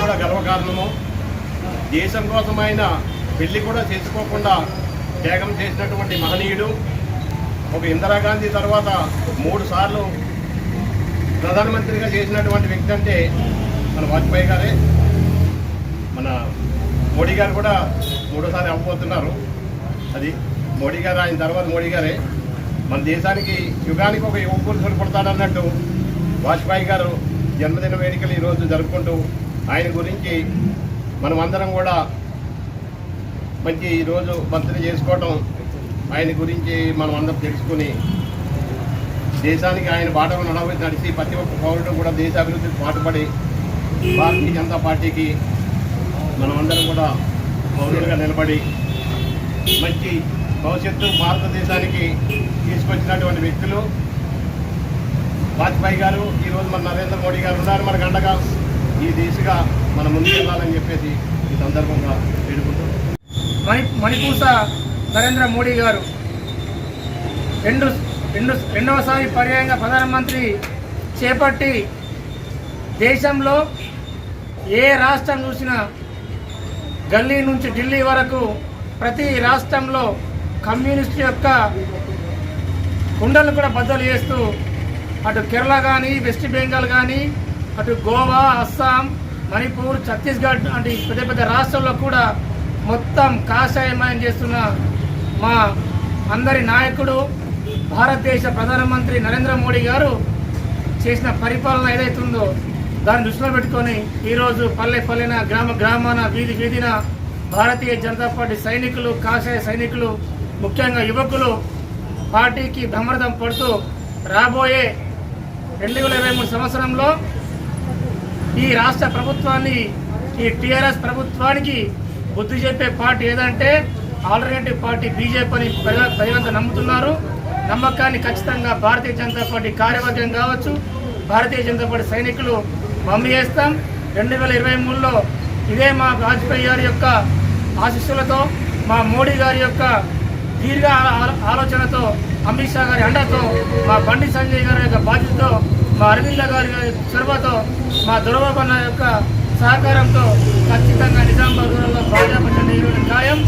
కూడా గర్వకారణము. దేశం కోసమైన పెళ్ళి కూడా చేసుకోకుండా త్యాగం చేసినటువంటి మహనీయుడు ఒక ఇందిరాగాంధీ తర్వాత మూడు సార్లు ప్రధానమంత్రిగా చేసినటువంటి వ్యక్తి అంటే మన వాజ్పేయి గారే. మన మోడీ గారు కూడా మూడోసారి అవ్వబోతున్నారు. అది మోడీ గారు ఆయన తర్వాత మోడీ గారే. మన దేశానికి యుగానికి ఒక యువ పురుషుడు పుడతాడన్నట్టు వాజ్పేయి గారు జన్మదిన వేడుకలు ఈరోజు జరుపుకుంటూ ఆయన గురించి మనం అందరం కూడా మంచి ఈరోజు మంత్రి చేసుకోవటం ఆయన గురించి మనం అందరం తెలుసుకుని దేశానికి ఆయన బాటలు నడవ నడిచి ప్రతి ఒక్క పౌరుడు కూడా దేశ అభివృద్ధికి పాటుపడి భారతీయ జనతా పార్టీకి మనం అందరం కూడా పౌరులుగా నిలబడి మంచి భవిష్యత్తు భారతదేశానికి తీసుకొచ్చినటువంటి వ్యక్తులు. వాజ్పేయి గారు ఈరోజు మన నరేంద్ర మోడీ గారు ఉన్నారు మనకు అండగా ఈ దిశగా మనం ముందుకెళ్ళాలని చెప్పేసి ఈ సందర్భంగా వేడుకుంటున్నాం. మణి మణిపూస నరేంద్ర మోడీ గారు. రెండు రెండు రెండవసారి పర్యాయంగా ప్రధానమంత్రి చేపట్టి దేశంలో ఏ రాష్ట్రం చూసినా గల్లీ నుంచి ఢిల్లీ వరకు ప్రతి రాష్ట్రంలో కమ్యూనిస్ట్ యొక్క కుండలను కూడా బద్దలు చేస్తూ అటు కేరళ కానీ వెస్ట్ బెంగాల్ కానీ అటు గోవా అస్సాం మణిపూర్ ఛత్తీస్గఢ్ అంటే పెద్ద పెద్ద రాష్ట్రాల్లో కూడా మొత్తం కాషాయమయం చేస్తున్న మా అందరి నాయకుడు భారతదేశ ప్రధానమంత్రి నరేంద్ర మోడీ గారు చేసిన పరిపాలన ఏదైతుందో దాన్ని దృష్టిలో పెట్టుకొని ఈరోజు పల్లె పల్లెన గ్రామ గ్రామాన వీధి వీధిన భారతీయ జనతా పార్టీ సైనికులు కాషాయ సైనికులు ముఖ్యంగా యువకులు పార్టీకి బ్రహ్మరథం పడుతూ రాబోయే రెండు వేల ఇరవై మూడు సంవత్సరంలో ఈ రాష్ట్ర ప్రభుత్వాన్ని ఈ టీఆర్ఎస్ ప్రభుత్వానికి బుద్ధి చెప్పే పార్టీ ఏదంటే ఆల్టర్నేటివ్ పార్టీ బీజేపీ అని ప్రజలంతా నమ్ముతున్నారు. నమ్మకాన్ని ఖచ్చితంగా భారతీయ జనతా పార్టీ కార్యవర్గం కావచ్చు భారతీయ జనతా పార్టీ సైనికులు మమ్మీ చేస్తాం రెండు వేల ఇరవై మూడులో ఇదే మా వాజ్పేయి గారి యొక్క ఆశీస్సులతో మా మోడీ గారి యొక్క దీర్ఘ ఆ- ఆలోచనతో అమిత్ షా గారి అండతో మా బండి సంజయ్ గారి యొక్క బాధ్యతతో మా అరవింద గారి చొరవతో మా దురవబన్న యొక్క సహకారంతో ఖచ్చితంగా నిజామాబాద్ రూరల్లో ప్రజాపక్ష నిర్వహణ ఖాయం.